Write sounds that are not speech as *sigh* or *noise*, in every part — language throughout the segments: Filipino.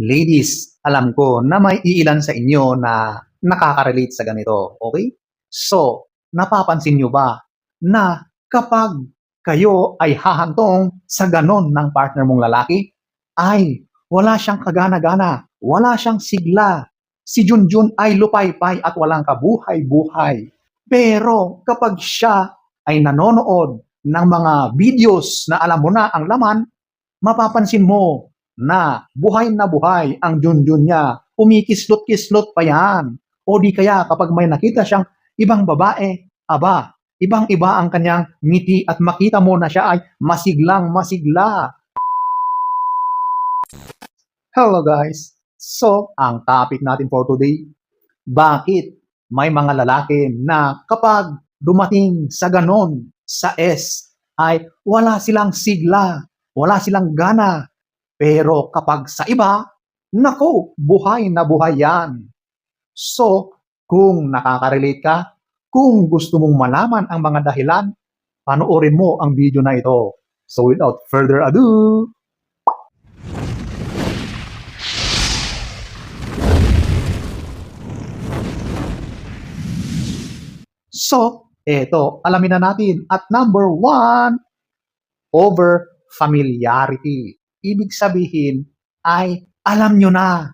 Ladies, alam ko na may iilan sa inyo na nakaka-relate sa ganito, okay? So, napapansin nyo ba na kapag kayo ay hahantong sa ganon ng partner mong lalaki, ay wala siyang kagana-gana, wala siyang sigla. Si Junjun ay lupaypay at walang kabuhay-buhay. Pero kapag siya ay nanonood ng mga videos na alam mo na ang laman, mapapansin mo na buhay na buhay ang Junjun niya. Umikislot-kislot pa yan. O di kaya kapag may nakita siyang ibang babae, aba, ibang-iba ang kanyang ngiti at makita mo na siya ay masiglang masigla. Hello guys! So, ang topic natin for today, bakit may mga lalaki na kapag dumating sa ganon, sa S, ay wala silang sigla, wala silang gana. Pero kapag sa iba, nako, buhay na buhay yan. So, kung nakaka-relate ka, kung gusto mong malaman ang mga dahilan, panoorin mo ang video na ito. So without further ado, So, eto, alamin na natin. At number one, over familiarity. Ibig sabihin ay alam nyo na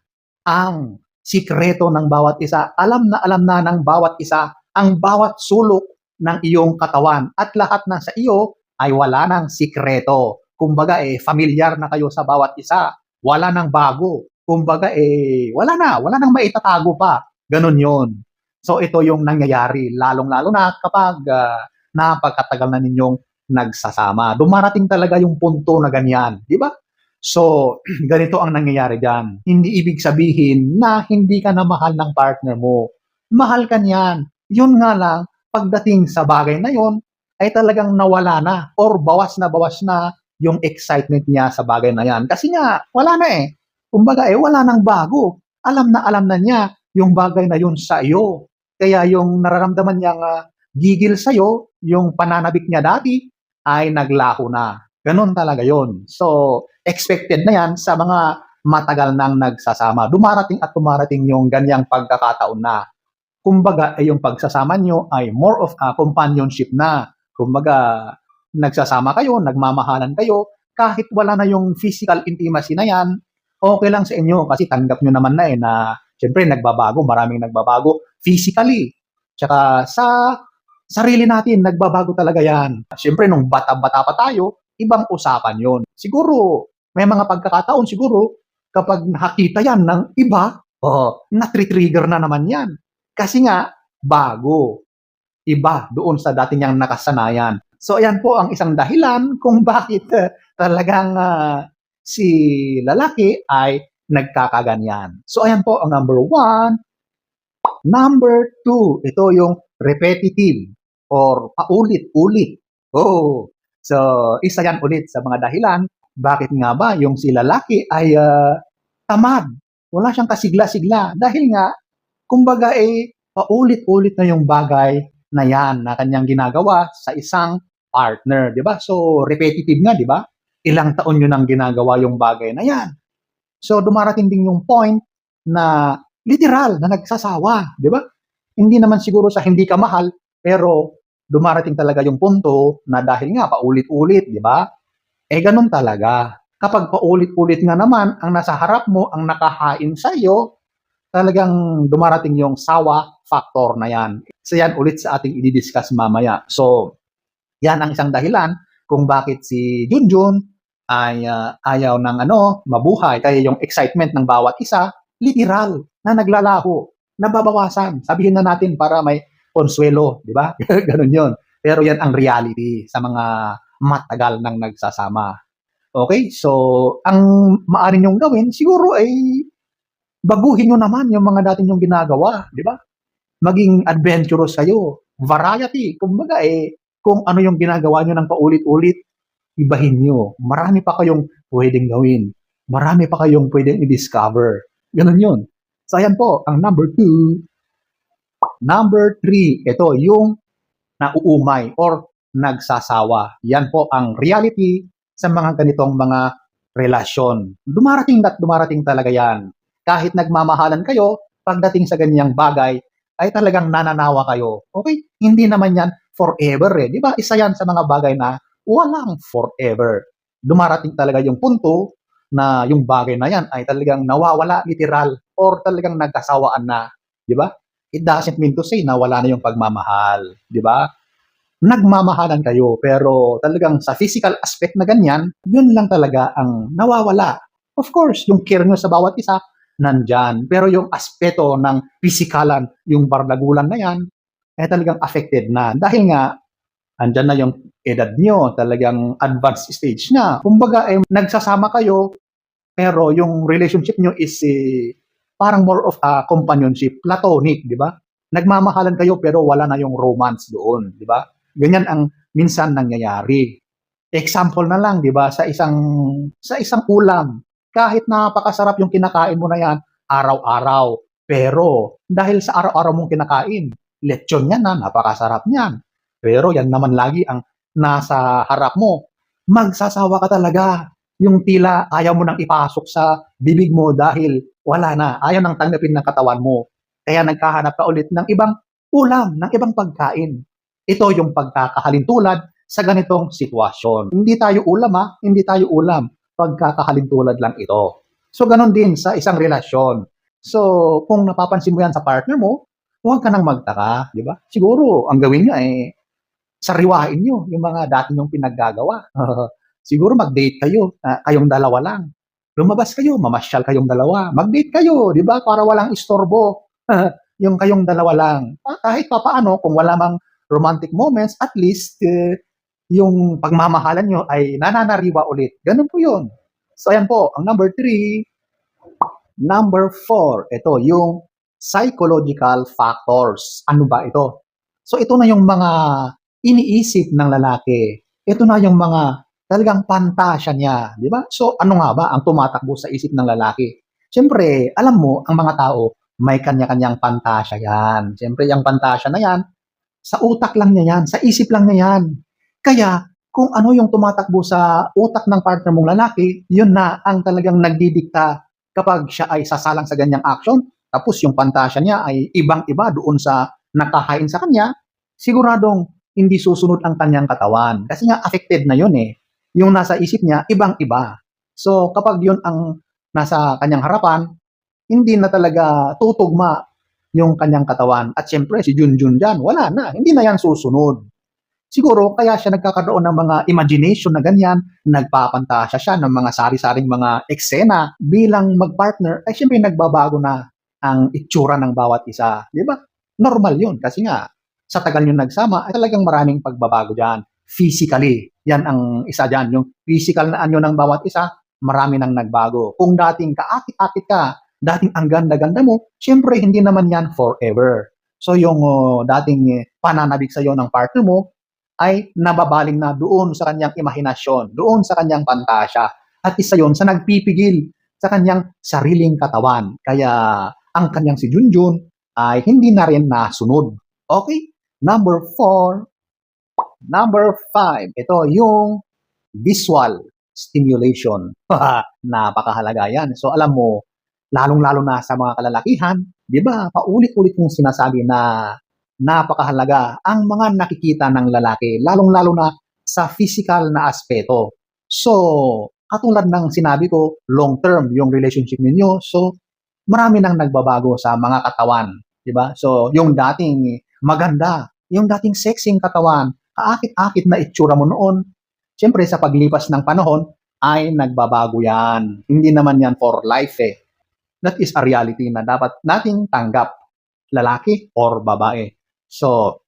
ang sikreto ng bawat isa. Alam na alam na ng bawat isa ang bawat sulok ng iyong katawan. At lahat na sa iyo ay wala ng sikreto. Kumbaga eh, familiar na kayo sa bawat isa. Wala nang bago. Kumbaga eh, wala na. Wala nang maitatago pa. Ganon yon. So ito yung nangyayari, lalong-lalo na kapag ah, napagkatagal na ninyong nagsasama. Dumarating talaga yung punto na ganyan, di ba? So, *clears throat* ganito ang nangyayari dyan. Hindi ibig sabihin na hindi ka na mahal ng partner mo. Mahal ka niyan. Yun nga lang, pagdating sa bagay na yon ay talagang nawala na or bawas na bawas na yung excitement niya sa bagay na yan. Kasi nga, wala na eh. Kumbaga eh, wala nang bago. Alam na alam na niya yung bagay na yun sa iyo. Kaya yung nararamdaman niyang ah, gigil sa'yo, yung pananabik niya dati, ay naglaho na. Ganon talaga yon. So, expected na yan sa mga matagal nang nagsasama. Dumarating at dumarating yung ganyang pagkakataon na. Kumbaga, eh, yung pagsasama nyo ay more of a companionship na. Kumbaga, nagsasama kayo, nagmamahalan kayo, kahit wala na yung physical intimacy na yan, okay lang sa inyo kasi tanggap nyo naman na eh na Siyempre, nagbabago, maraming nagbabago physically. Tsaka sa sarili natin, nagbabago talaga yan. Siyempre, nung bata-bata pa tayo, ibang usapan yon. Siguro, may mga pagkakataon siguro, kapag nakita yan ng iba, oh, natri-trigger na naman yan. Kasi nga, bago. Iba doon sa dati niyang nakasanayan. So, ayan po ang isang dahilan kung *laughs* bakit eh, talagang ah, si lalaki ay nagkakaganyan. So, ayan po ang number one. Number two, ito yung repetitive or paulit-ulit. Oh, so isa yan ulit sa mga dahilan. Bakit nga ba yung si lalaki ay ah, tamad? Wala siyang kasigla-sigla. Dahil nga, kumbaga eh, paulit-ulit na yung bagay na yan na kanyang ginagawa sa isang partner, di ba? So, repetitive nga, di ba? Ilang taon yun ang ginagawa yung bagay na yan. So dumarating din yung point na literal na nagsasawa, di ba? Hindi naman siguro sa hindi ka mahal, pero dumarating talaga yung punto na dahil nga paulit-ulit, di ba? Eh ganun talaga. Kapag paulit-ulit nga naman ang nasa harap mo, ang nakahain sa iyo, talagang dumarating yung sawa factor na yan. So yan ulit sa ating i-discuss mamaya. So, yan ang isang dahilan kung bakit si Junjun ay ah, ayaw ng ano, mabuhay. Kaya yung excitement ng bawat isa, literal, na naglalaho, nababawasan. Sabihin na natin para may konsuelo, di ba? *laughs* Ganun yon. Pero yan ang reality sa mga matagal nang nagsasama. Okay? So, ang maaari nyong gawin, siguro ay baguhin nyo naman yung mga dati nyong ginagawa, di ba? Maging adventurous kayo. Variety. Kumbaga eh, kung ano yung ginagawa nyo ng paulit-ulit, ibahin nyo. Marami pa kayong pwedeng gawin. Marami pa kayong pwedeng i-discover. Ganun yun. So, ayan po, ang number two. Number three, ito, yung nauumay or nagsasawa. Yan po ang reality sa mga ganitong mga relasyon. Dumarating at dumarating talaga yan. Kahit nagmamahalan kayo, pagdating sa ganyang bagay, ay talagang nananawa kayo. Okay? Hindi naman yan forever eh. Di ba? Isa yan sa mga bagay na walang forever. Dumarating talaga yung punto na yung bagay na yan ay talagang nawawala literal or talagang nagkasawaan na. Di ba? It doesn't mean to say na wala na yung pagmamahal. Di ba? Nagmamahalan kayo pero talagang sa physical aspect na ganyan, yun lang talaga ang nawawala. Of course, yung care nyo sa bawat isa, nandyan. Pero yung aspeto ng pisikalan, yung bardagulan na yan, eh talagang affected na. Dahil nga, andyan na yung edad nyo, talagang advanced stage na. Kumbaga, eh, nagsasama kayo, pero yung relationship nyo is eh, parang more of a companionship, platonic, di ba? Nagmamahalan kayo pero wala na yung romance doon, di ba? Ganyan ang minsan nangyayari. Example na lang, di ba, sa isang sa isang ulam, kahit napakasarap yung kinakain mo na yan araw-araw, pero dahil sa araw-araw mong kinakain, lechon yan na, napakasarap niyan. Pero yan naman lagi ang nasa harap mo. Magsasawa ka talaga. Yung tila ayaw mo nang ipasok sa bibig mo dahil wala na. Ayaw nang tanggapin ng katawan mo. Kaya nagkahanap ka ulit ng ibang ulam, ng ibang pagkain. Ito yung pagkakahalintulad sa ganitong sitwasyon. Hindi tayo ulam ha, hindi tayo ulam. Pagkakahalintulad lang ito. So ganon din sa isang relasyon. So kung napapansin mo yan sa partner mo, huwag ka nang magtaka, di ba? Siguro ang gawin niya eh sariwain niyo yung mga dati niyong pinaggagawa. *laughs* Siguro mag-date kayo, ah, kayong dalawa lang. Lumabas kayo, mamasyal kayong dalawa. Mag-date kayo, di ba? Para walang istorbo. *laughs* yung kayong dalawa lang. Ah, Kahit pa paano, kung wala mang romantic moments, at least eh, yung pagmamahalan nyo ay nananariwa ulit. Ganun po yun. So, ayan po, ang number three. Number four, ito, yung psychological factors. Ano ba ito? So, ito na yung mga iniisip ng lalaki. Ito na yung mga talagang pantasya niya, di ba? So, ano nga ba ang tumatakbo sa isip ng lalaki? Siyempre, alam mo, ang mga tao, may kanya-kanyang pantasya yan. Siyempre, yung pantasya na yan, sa utak lang niya yan, sa isip lang niya yan. Kaya, kung ano yung tumatakbo sa utak ng partner mong lalaki, yun na ang talagang nagdidikta kapag siya ay sasalang sa ganyang action, tapos yung pantasya niya ay ibang-iba doon sa nakahain sa kanya, siguradong hindi susunod ang kanyang katawan. Kasi nga affected na yun eh. Yung nasa isip niya, ibang-iba. So kapag yun ang nasa kanyang harapan, hindi na talaga tutugma yung kanyang katawan. At syempre, si Junjun dyan, wala na. Hindi na yan susunod. Siguro, kaya siya nagkakaroon ng mga imagination na ganyan, nagpapantasya siya ng mga sari-saring mga eksena bilang magpartner, ay syempre nagbabago na ang itsura ng bawat isa. Di ba? Normal yun kasi nga, sa tagal nyo nagsama, ay talagang maraming pagbabago dyan. Physically, yan ang isa dyan. Yung physical na anyo ng bawat isa, marami nang nagbago. Kung dating kaakit-akit ka, dating ang ganda-ganda mo, syempre hindi naman yan forever. So yung oh, dating eh, pananabik sa iyo ng partner mo ay nababaling na doon sa kanyang imahinasyon, doon sa kanyang pantasya. At isa yon sa nagpipigil sa kanyang sariling katawan. Kaya ang kanyang si Junjun ay hindi na rin nasunod. Okay? Number four. Number five. Ito yung visual stimulation. *laughs* Napakahalaga yan. So alam mo, lalong-lalo na sa mga kalalakihan, di ba, paulit-ulit kong sinasabi na napakahalaga ang mga nakikita ng lalaki, lalong-lalo na sa physical na aspeto. So, katulad ng sinabi ko, long-term yung relationship ninyo. So, marami nang nagbabago sa mga katawan, di ba? So, yung dating maganda, yung dating sexing katawan, kaakit-akit na itsura mo noon, siyempre sa paglipas ng panahon, ay nagbabago yan. Hindi naman yan for life eh. That is a reality na dapat nating tanggap, lalaki or babae. So,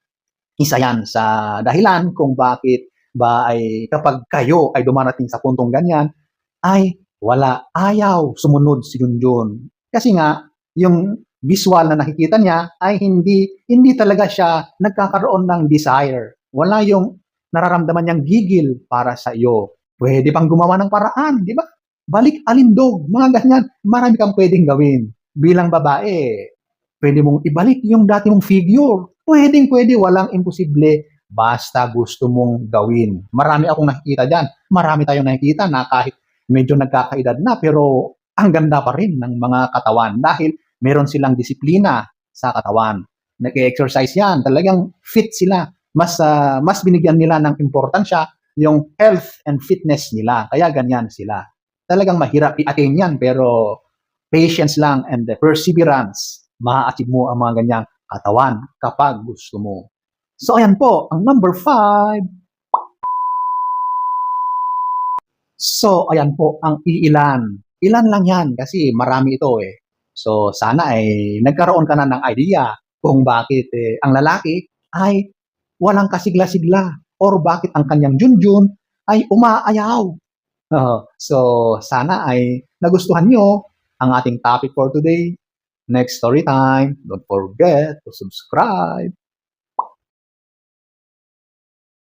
isa yan sa dahilan kung bakit ba ay kapag kayo ay dumarating sa puntong ganyan, ay wala, ayaw sumunod si Junjun. Kasi nga, yung visual na nakikita niya ay hindi hindi talaga siya nagkakaroon ng desire. Wala yung nararamdaman niyang gigil para sa iyo. Pwede pang gumawa ng paraan, di ba? Balik alindog, mga ganyan. Marami kang pwedeng gawin. Bilang babae, pwede mong ibalik yung dati mong figure. Pwedeng pwede, walang imposible. Basta gusto mong gawin. Marami akong nakikita dyan. Marami tayong nakikita na kahit medyo nagkakaedad na pero ang ganda pa rin ng mga katawan dahil meron silang disiplina sa katawan. Nag-exercise yan, talagang fit sila. Mas ah, mas binigyan nila ng importansya yung health and fitness nila. Kaya ganyan sila. Talagang mahirap i-attain yan pero patience lang and the perseverance, ma-achieve mo ang mga ganyang katawan kapag gusto mo. So ayan po, ang number five. So ayan po, ang iilan. Ilan lang yan kasi marami ito eh. So sana ay nagkaroon ka na ng idea kung bakit eh, ang lalaki ay walang kasigla-sigla or bakit ang kanyang junjun ay umaayaw. Oo. so sana ay nagustuhan nyo ang ating topic for today. Next story time. Don't forget to subscribe.